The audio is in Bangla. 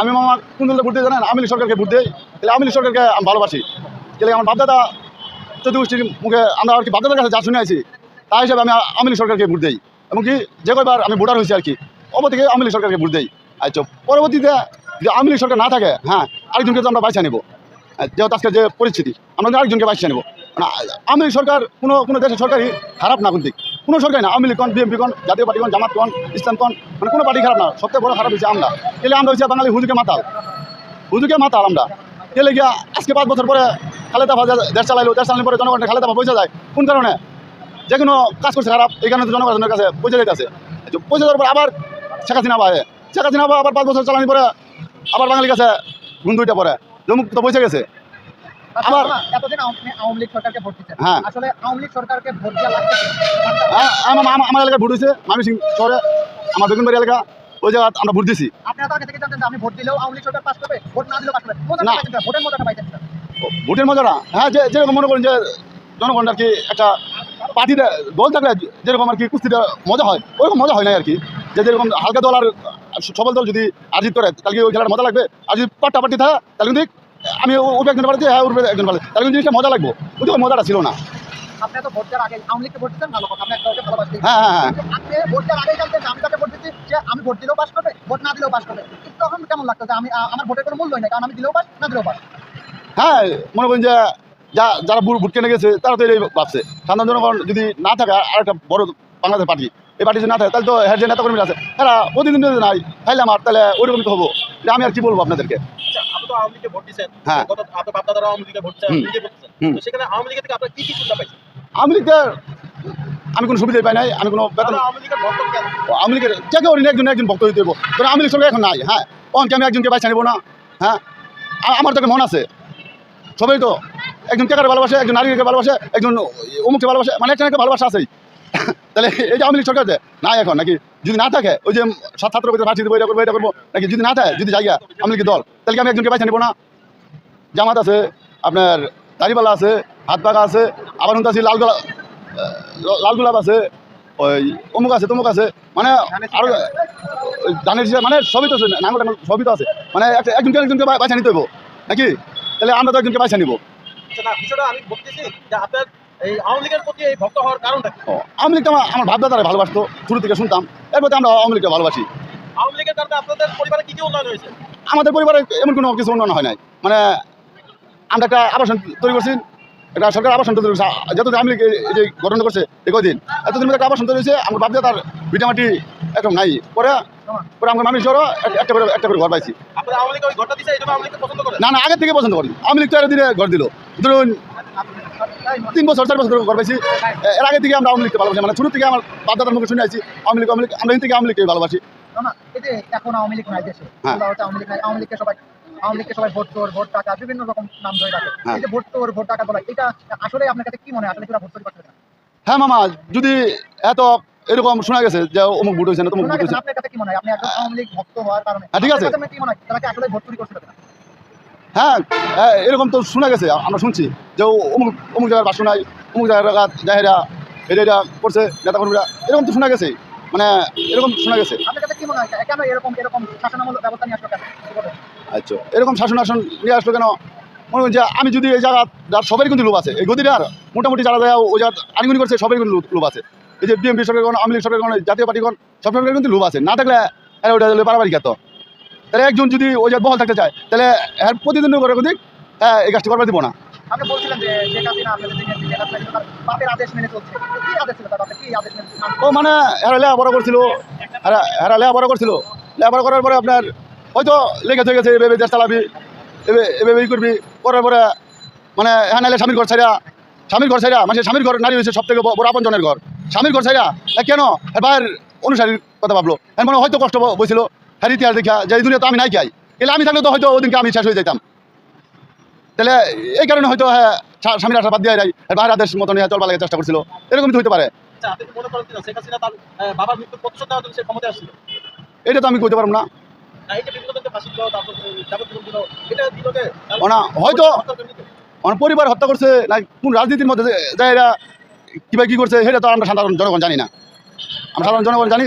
আমি মামা কোন দলে ভোট দিই জানেন আমিলি সরকারকে ভোট দিই, তাহলে আমিলি সরকারকে আমি ভালোবাসি। তাহলে আমার বাপদাদা চতুর্গোষ্ঠীর মুখে আমরা আর কি বাপদাদার কাছে যা শুনে আছি তাই হিসাবে আমি আমিলি সরকারকে ভোট দিই। এমনকি যে কয়বার আমি ভোটার হয়েছি আর কি অব থেকে আমিলি সরকারকে ভোট দিই। আচ্ছা পরবর্তীতে যদি আমিলি সরকার না থাকে হ্যাঁ আরেকজনকে তো আমরা বাইসা নেব। যেহেতু আজকে যে পরিস্থিতি, আমরা আরেকজনকে বাইসা নেব। মানে আওয়ামী সরকার, কোনো কোনো দেশের সরকারই খারাপ না কিন্তু কোনো সরকারি না আওয়ামী লীগ কন বিএনপি কন জাতীয় পার্টি কন জামাত কন ইসলাম কন মানে কোনো পার্টি খারাপ না। সবথেকে বড় খারাপ হচ্ছে আমরা। এলে আমরা হচ্ছে বাঙালি হুজুকে মাতাল। হুজুকে মাতাল আমরা। এলে গিয়া আজকে পাঁচ বছর পরে খালেদা ভাজা দেশ চালাইলো, দেশ চালানোর পরে জনগণের খালেদা পয়সা যায়। কোন কারণে? যে কোনো কাজ করছে খারাপ, এই কারণে জনগণের কাছে পয়সা দিতেছে পয়সা দেওয়ার পর আবার শেখ হাসিনা পায় শেখ হাসিনা আবার পাঁচ বছর চালানোর পরে আবার বাঙালির কাছে ঘুম দুইটা পরে। জমুক তো পয়সা গেছে। আবার- আবার এতদিন আওয়ামী আওয়ামী লীগ সরকারকে ভোট দিচ্ছেন হ্যাঁ। আসলে আওয়ামী লীগ সরকারকে ভোট দেওয়া লাগছে হ্যাঁ, আমার আমার- আমার এলাকায় ভোট হয়েছে মামিসিং শহরে আমার বেগুনবাড়ি এলাকা ওই জায়গা আমরা ভোট দিছি আপনারা তো আগে থেকে জানতেন যে আমি ভোট দিলেও আওয়ামী লীগ সরকার পাস করবে ভোট না দিলেও পাস করবে। না। ভোটের মজাটা পাইছেন। ভোটের মজাটা? হ্যাঁ যে যেরকম মনে করেন যে জনগণ আর কি একটা পার্টিতে দল থাকলে যেরকম আর কি কুস্তিটা মজা হয় ওরকম মজা হয় না আর কি। যে যেরকম হালকা দল আর সবল দল যদি আজিত করে তাহলে কি ওই খেলাটা মজা লাগবে? আর যদি পাট্টা পার্টি থাকে তাহলে কিন্তু আমি উঠবে একজন পার্টি হ্যাঁ উঠবে একজন পার্টি তাহলে জিনিসটা মজা লাগবে। কিন্তু ওই মজাটা ছিল না। ভোট ভোট হ্যাঁ হ্যাঁ হ্যাঁ। ভোট আমি ভোট ভোট দিলেও পাস করবে ভোট না দিলেও পাস করবে। তখন কেমন লাগতো আমি আমার ভোটের কোনো মূল্যই নেই কারণ আমি দিলেও পাস না দিলেও পাস? হ্যাঁ মনে করেন যে যা যারা বুট কিনে গেছে তারা তো এই ভাবছে। সাধারণ জনগণ যদি না থাকে আর একটা বড় বাংলাদেশ পার্টি এই পার্টি যদি না থাকে তাহলে তো হ্যাঁ যে নেতা কর্মীরা আছে তারা প্রতিদিন যদি নাই তাহলে আমার তাহলে ওইরকমই তো হব। আমি আর কি বলব আপনাদেরকে? আওয়ামী লীগে ভোট দিচ্ছেন। হ্যাঁ। গত আপনার বাপদাদারা আওয়ামী লীগে ভোট দিচ্ছেন, নিজে ভোট দিচ্ছেন। তো সেখানে আওয়ামী লীগের থেকে আপনার কি কি সুবিধা পাইছেন? আওয়ামী লীগের আমি কোনো সুবিধাই পাই নাই আমি কোনো বেতন আওয়ামী লীগের ওর একজন একজন ভক্ত হইতে হইব? ধরো আওয়ামী লীগ সরকার এখন নাই হ্যাঁ? অন আমি একজনকে বাইসা নেব না? হ্যাঁ? আমার তো একটা মন আছে। সবাই তো একজন টেকারে ভালোবাসে একজন নারীকে ভালোবাসে একজন অমুককে ভালোবাসে মানে একটা একটা ভালোবাসা আছেই। তাহলে এই যে আওয়ামী লীগ সরকার যে নাই এখন নাকি যদি না থাকে ওই যে সাত ছাত্র ভিতরে ফাঁসি দেবো এটা করব এটা করব নাকি যদি না থাকে যদি জায়গা আওয়ামী লীগের দল তাহলে কি আমি একজনকে বাইসা নেব না? জামাত আছে আপনার দাড়িপালা আছে হাত পাকা আছে আবার আছে লালগোলা লাল গোলাপ আছে ওই অমুক আছে তমুক আছে মানে আরও ওই ধানের মানে সবই তো আছে নাঙ্গল টাঙ্গল সবই তো আছে মানে একজনকে একজনকে বাছা নিতে হইব নাকি? তাহলে আমরা তো একজনকে বাছা নিব। আচ্ছা, না বিষয়টা আমি এই আওয়ামী লীগের প্রতি এই ভক্ত হওয়ার কারণটা কি? আওয়ামী লীগটা আমার আমার ভাবদাদারা ভালোবাসতো শুরু থেকে শুনতাম। এরপর আমরা আওয়ামী লীগটা ভালোবাসি। আওয়ামী লীগের কারণে আপনাদের পরিবারে কি কি উন্নয়ন হয়েছে? আমাদের পরিবারে এমন কোনো কিছু উন্নয়ন হয় নাই। মানে আমরা একটা আবাসন তৈরি করছি একটা সরকার আবাসন তৈরি করছে। যতদিন আমি এই যে গঠন করছে এই কদিন এতদিন একটা আবাসন তৈরি হয়েছে আমার বাপদা ভিটামাটি একদম নাই। পরে পরে আমরা মানুষ ধরো একটা করে একটা করে ঘর পাইছি। আওয়ামী লীগ আওয়ামী না না আগের থেকে পছন্দ করি আমি লীগ তো এর ঘর দিল। ধরুন তিন বছর চার বছর ঘর পাইছি। এর আগে থেকে আমরা আওয়ামী লীগকে ভালোবাসি। মানে শুরু থেকে আমার বাপদাদার মুখে শুনে আছি আওয়ামী লীগ আওয়ামী লীগ আমরা থেকে আওয়ামী লীগকে ভালোবাসি। না, না, এই যে এখন আওয়ামী লীগ নাই দেশে হ্যাঁ। আওয়ামী লীগ নাই আওয়ামী লীগকে সবাই আওয়ামী লীগকে সবাই ভোট চোর ভোট টাকা বিভিন্ন রকম নাম ধরে রাখে হ্যাঁ। এই যে ভোট চোর ভোট টাকা বলা এটা আসলে আপনার কাছে কি মনে হয়? আসলে কিরা ভোট চুরি করছে? হ্যাঁ মামা যদি এত এরকম শোনা গেছে যে অমুক ভোট হয়েছে না তমুক ভোট হয়েছে। আপনার কাছে কি মনে হয়? আপনি একজন আওয়ামী লীগ ভক্ত হওয়ার কারণে হ্যাঁ, ঠিক আছে। কি মনে হয়? তারা আসলে ভোট চুরি হ্যাঁ হ্যাঁ, এরকম তো শোনা গেছে আমরা শুনছি যে অমুক অমুক জায়গার বাসু নাই অমুক জায়গার জাহেরা এটা এটা করছে নেতা কর্মীরা এরকম তো শোনা গেছে মানে এরকম শোনা গেছে। কেন কেন? আচ্ছা এরকম শাসন আসন নিয়ে আসলো কেন? মনে যে আমি যদি এই জায়গা যার সবারই কিন্তু লোভ আছে এই গদিটার মোটামুটি যারা যায় ওই জায়গা আনিগুনি করছে সবারই কিন্তু লোভ- আছে। এই যে বিএনপি সরকার আওয়ামী লীগ সরকার জাতীয় পার্টি পার্টিগণ সব সরকারের কিন্তু লোভ আছে। না থাকলে এরা ওটা বাড়াবাড়ি খেত তাহলে একজন যদি ওই জায়গায় বহাল থাকতে চায় তাহলে এর প্রতিদিন করে দিক হ্যাঁ এই কাজটি করবার দিব না। আপনি বলছিলেন যে শেখ হাসিনা আপনাদের দিকে শেখ হাসিনা কিন্তু তার বাপের আদেশ মেনে চলছে। কি আদেশ ছিল তার কি আদেশ মেনে ও মানে এরা লেখাপড়া করছিল এরা এরা লেখাপড়া করছিল। লেখাপড়া করার পরে আপনার হয়তো লেগে হয়ে গেছে এভাবে দেশ চালাবি এভাবে ই করবি। করার পরে মানে হ্যাঁ নাহলে স্বামীর ঘর ছাড়া স্বামীর ঘর ছাড়া মানে স্বামীর ঘর নারী হয়েছে সব থেকে বড় আপনজনের ঘর। স্বামীর ঘর ছাড়া কেন? এবার অনুসারীর কথা ভাবলো। এর মানে হয়তো কষ্ট বইছিল। হ্যাঁ ইতিহাস দেখা যে দুনিয়া তো আমি নাই খাই। এলে আমি থাকলে তো হয়তো ওদিনকে আমি শেষ হয়ে যেতাম তাহলে এই কারণে হয়তো হ্যাঁ স্বা- স্বামীর আশা বাদ দিয়ে রাই বাইরে আদেশ মতো নিয়ে চলবার লাগে চেষ্টা করছিল। এরকম তো হতে পারে। আচ্ছা এটা তো আমি কইতে পারব না। ওনা হয়তো আমার পরিবার হত্যা করছে না কোন রাজনীতির মধ্যে যে- এরা কিবা কি করছে সেটা তো আমরা সাধারণ জনগণ জানি না। আমরা সাধারণ জনগণ জানি।